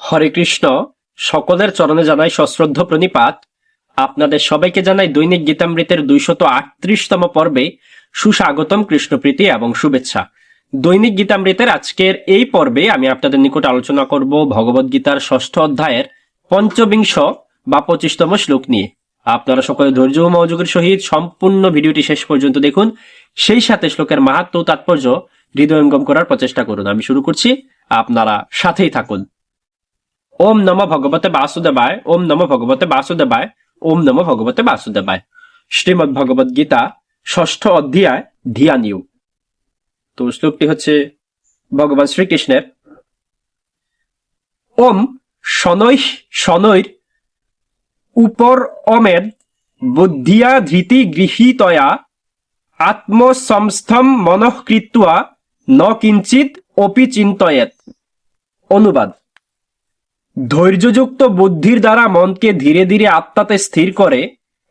হরে কৃষ্ণ, সকলের চরণে জানাই সশ্রদ্ধ প্রণিপাত। আপনাদের সবাইকে জানাই দৈনিক গীতামৃতের দুইশত আটত্রিশতম পর্বে সুস্বাগতম কৃষ্ণপ্রীতি এবং শুভেচ্ছা। দৈনিক গীতামৃতের আজকের এই পর্বে আমি আপনাদের নিকট আলোচনা করব ভগবদ গীতার ষষ্ঠ অধ্যায়ের পঞ্চবিংশ বা পঁচিশতম শ্লোক নিয়ে। আপনারা সকলে ধৈর্য ও মনোযোগের সহিত সম্পূর্ণ ভিডিওটি শেষ পর্যন্ত দেখুন। সেই সাথে শ্লোকের মাহাত্ম তাৎপর্য হৃদয়ঙ্গম করার প্রচেষ্টা করুন। আমি শুরু করছি। আপনারা সাথেই থাকুন। ওম নম ভগবতে বাসুদেবায়, ওম নম ভগবতে বাসুদেবায়, ওম নম ভগবতে বাসুদেবায়। শ্রীমদ ভগবদ গীতা ষষ্ঠ অধ্যায়, ধিয়ানিউ। তো শ্লোকটি হচ্ছে ভগবান শ্রীকৃষ্ণের, ওম শনৈ শনৈর উপর অমেদ বুদ্ধিয়া ধৃতি গৃহীতয়া আত্মসংস্থম মনঃকৃত্বা ন কিঞ্চিত অপি চিন্তয়েত অনুবাদ। ধৈর্যযুক্ত বুদ্ধির দ্বারা মনকে ধীরে ধীরে আত্মাতে স্থির করে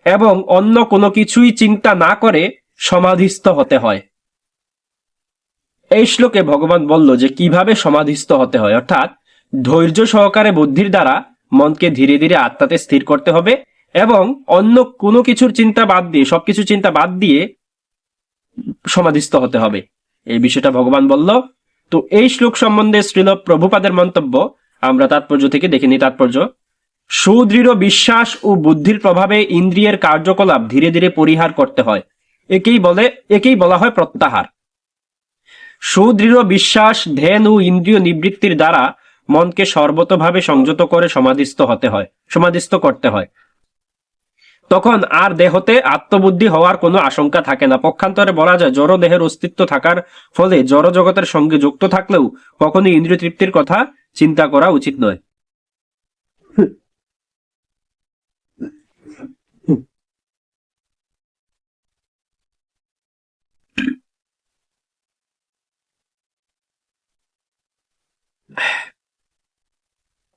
এবং অন্য কোনো কিছুই চিন্তা না করে সমাধিস্থ হতে হয়। এই শ্লোকে ভগবান বলল যে, কীভাবে সমাধিস্থ হতে হয়? অর্থাৎ ধৈর্য সহকারে বুদ্ধির দ্বারা মনকে ধীরে ধীরে আত্মাতে স্থির করতে হবে এবং অন্য কোনো কিছুর চিন্তা বাদ দিয়ে, সবকিছু চিন্তা বাদ দিয়ে সমাধিস্থ হতে হবে। এই বিষয়টা ভগবান বলল। তো এই শ্লোক সম্বন্ধে শ্রীল প্রভুপাদের মন্তব্য আমরা তাৎপর্য থেকে দেখে নিই তাৎপর্য। সুদৃঢ় বিশ্বাস ও বুদ্ধির প্রভাবে ইন্দ্রিয়ের কার্যকলাপ ধীরে ধীরে পরিহার করতে হয়। একেই বলে, একেই বলা হয় প্রত্যাহার। সুদৃঢ় বিশ্বাস, ধ্যান ও ইন্দ্রিয় নিবৃত্তির দ্বারা মনকে সর্বতভাবে সংযত করে সমাধিস্থ হতে হয়, সমাধিস্থ করতে হয়। তখন আর দেহতে আত্মবুদ্ধি হওয়ার কোনো আশঙ্কা থাকে না। পক্ষান্তরে বলা যায়, জড় দেহের অস্তিত্ব থাকার ফলে জড় জগতের সঙ্গে যুক্ত থাকলেও কখনো ইন্দ্রিয় তৃপ্তির কথা চিন্তা করা উচিত নয়।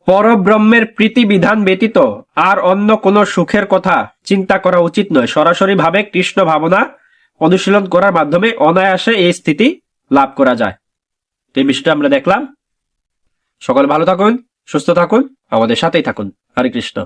পরব্রহ্মের প্রীতি বিধান ব্যতীত আর অন্য কোনো সুখের কথা চিন্তা করা উচিত নয়। সরাসরি ভাবে কৃষ্ণ ভাবনা অনুশীলন করার মাধ্যমে অনায়াসে এই স্থিতি লাভ করা যায়। এই বিষয়টা আমরা দেখলাম। সকলে ভালো থাকুন সুস্থ থাকুন আমাদের সাথেই থাকুন। হরে কৃষ্ণ।